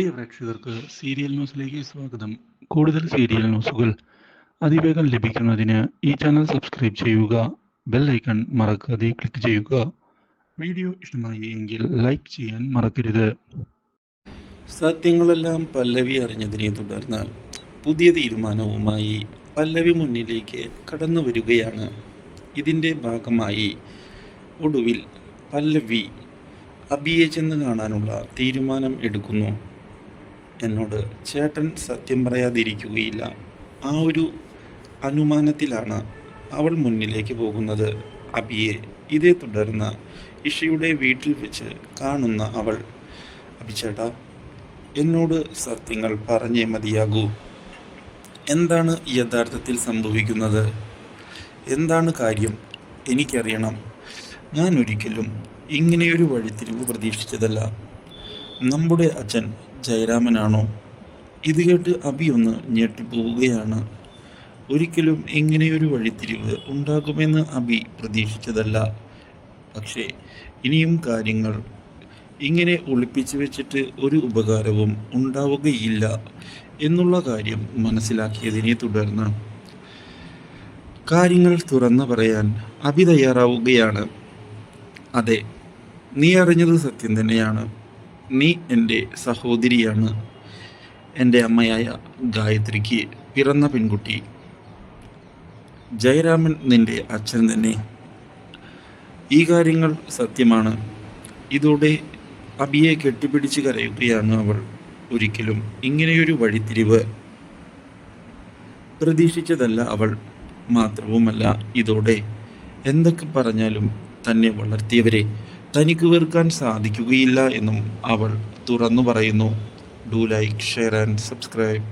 പ്രിയ പ്രേക്ഷകർക്ക് സീരിയൽ ന്യൂസിലേക്ക് സ്വാഗതം. കൂടുതൽ സീരിയൽ ന്യൂസുകൾ അതിവേഗം ലഭിക്കുന്നതിന് ഈ ചാനൽ സബ്സ്ക്രൈബ് ചെയ്യുക ബെൽ ഐക്കൺ മറക്കാതെ ക്ലിക്ക് ചെയ്യുക. വീഡിയോ ഇഷ്ടമായി എങ്കിൽ ലൈക്ക് ചെയ്യാൻ മറക്കരുത്. സത്യങ്ങളെല്ലാം പല്ലവി അറിഞ്ഞതിനെ തുടർന്ന് പുതിയ തീരുമാനവുമായി പല്ലവി മുന്നിലേക്ക് കടന്നു വരികയാണ്. ഇതിന്റെ ഭാഗമായി ഒടുവിൽ പല്ലവി അബിയെ ചെന്ന് കാണാനുള്ള തീരുമാനം എടുക്കുന്നു. എന്നോട് ചേട്ടൻ സത്യം പറയാതിരിക്കുകയില്ല. ആ ഒരു അനുമാനത്തിലാണ് അവൾ മുന്നിലേക്ക് പോകുന്നത്. അബിയെ ഇതേ തുടർന്ന് ഇഷയുടെ വീട്ടിൽ വെച്ച് കാണുന്ന അവൾ അബിച്ചേട്ടാ എന്നോട് സത്യങ്ങൾ പറഞ്ഞേ മതിയാകൂ. എന്താണ് യഥാർത്ഥത്തിൽ സംഭവിക്കുന്നത്? എന്താണ് കാര്യം? എനിക്കറിയണം. ഞാൻ ഒരിക്കലും ഇങ്ങനെയൊരു വഴിത്തിരിവ് പ്രതീക്ഷിച്ചതല്ല. നമ്മുടെ അച്ഛൻ ജയരാമനാണോ? ഇത് കേട്ട് അബി ഒന്ന് ഞെട്ടിപ്പോവുകയാണ് ഒരിക്കലും ഇങ്ങനെയൊരു വഴിത്തിരിവ് ഉണ്ടാകുമെന്ന് അബി പ്രതീക്ഷിച്ചതല്ല. പക്ഷേ ഇനിയും കാര്യങ്ങൾ ഇങ്ങനെ ഒളിപ്പിച്ചു വെച്ചിട്ട് ഒരു ഉപകാരവും ഉണ്ടാവുകയില്ല എന്നുള്ള കാര്യം മനസ്സിലാക്കിയതിനെ തുടർന്ന് കാര്യങ്ങൾ തുറന്നു പറയാൻ അഭി തയ്യാറാവുകയാണ്. അതെ നീ അറിഞ്ഞത് സത്യം തന്നെയാണ്. നീ എന്റെ സഹോദരിയാണ്. എന്റെ അമ്മയായ ഗായത്രിക്ക് പിറന്ന പെൺകുട്ടി. ജയരാമൻ നിന്റെ അച്ഛൻ തന്നെ. ഈ കാര്യങ്ങൾ സത്യമാണ്. ഇതോടെ അബിയെ കെട്ടിപ്പിടിച്ച് കരയുകയാണ് അവൾ. ഒരിക്കലും ഇങ്ങനെയൊരു വഴിത്തിരിവ് പ്രതീക്ഷിച്ചതല്ല അവൾ. മാത്രവുമല്ല ഇതോടെ എന്തൊക്കെ പറഞ്ഞാലും തന്നെ വളർത്തിയവരെ തനിക്ക് വെറുക്കാൻ സാധിക്കുകയില്ല എന്നും അവൾ തുറന്നു പറയുന്നു. Do like share and subscribe